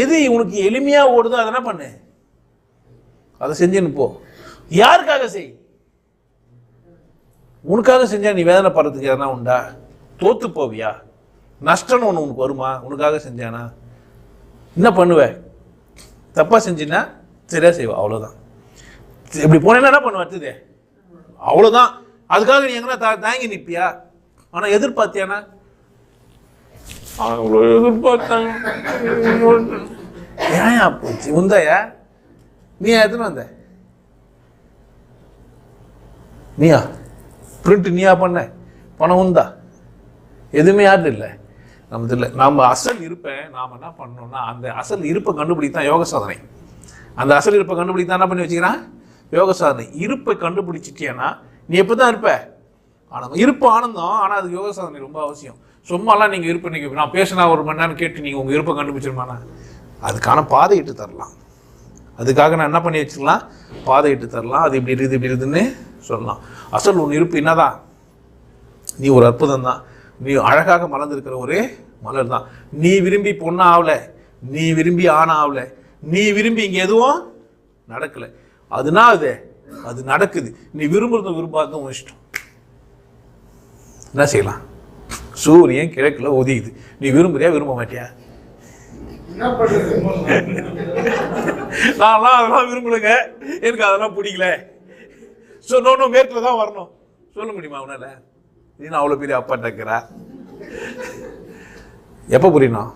எது உனக்கு எளிமையாக ஓடுதோ அதை என்ன பண்ணு? அதை செஞ்சுன்னு போ. யாருக்காக செய்? உனக்காக செஞ்சா நீ வேதனை படுறதுக்கு எதனா உண்டா? தோத்து போவியா? நஷ்டம்னு ஒன்று உனக்கு வருமா? உனக்காக செஞ்சானா? என்ன பண்ணுவ? தப்பாக செஞ்சின்னா சரியாக செய்வா. அவ்வளோதான் இப்படி போனேன்னா என்ன பண்ணுவ? அடுத்தது. அவ்வளோதான் அதுக்காக நீ எங்கன்னா தா தாங்கி நிற்பியா ஆனால் எதிர்பார்த்தியானா? அவ்வளோ எதிர்பார்த்தாங்க. ஏன் போச்சு உந்தையா? நீ எத்தனை வந்த? நீயா? பிரிண்ட் நீயா பண்ண? பணம் உந்தா? எதுவுமே யாரும் இல்லை? நமது இல்லை நம்ம அசல் இருப்பை நாம் என்ன பண்ணோம்னா அந்த அசல் இருப்பை கண்டுபிடிக்க தான் யோக சாதனை. அந்த அசல் இருப்பை கண்டுபிடிக்க தான் என்ன பண்ணி வச்சுக்கிறான்? யோக சாதனை. இருப்பை கண்டுபிடிச்சிட்டியன்னா நீ எப்போ தான் இருப்ப? ஆனால் இருப்பு ஆனந்தம் ஆனால் அது யோக சாதனை ரொம்ப அவசியம். சும்மாலாம் நீங்கள் இருப்பு நீங்கள் நான் பேசினா ஒரு மணி நேரம் கேட்டு நீங்கள் உங்கள் இருப்பை கண்டுபிடிச்சிருமாண்ணா? அதுக்கான பாதை இட்டு தரலாம். அதுக்காக நான் என்ன பண்ணி வச்சுக்கலாம்? பாதை இட்டு தரலாம். அது இப்படி இருக்குது இப்படி இருக்குதுன்னு சொல்லலாம். அசல் உன் இருப்பு என்னதான்? நீ ஒரு அற்புதம் தான். நீ அழகாக மலர்ந்திருக்கிற ஒரே மலர் தான். நீ விரும்பி பொண்ணு ஆகல நீ விரும்பி ஆணா ஆகல நீ விரும்பி இங்கே எதுவும் நடக்கலை. அதுனா அது அது நடக்குது. நீ விரும்புறதும் விரும்பாததும் உன் இஷ்டம். என்ன செய்யலாம்? சூரியன் கிழக்குல ஒதியுது நீ விரும்புறியா விரும்ப மாட்டியா? நான்லாம் அதெல்லாம் விரும்பலைங்க. எனக்கு அதெல்லாம் பிடிக்கல. ஸோ நோனும் மேற்கில் தான் வரணும். சொல்ல முடியுமா அவனால நீ அவ்வளோ பெரிய அப்பா டக்கிறா எப்போ புரியணும்?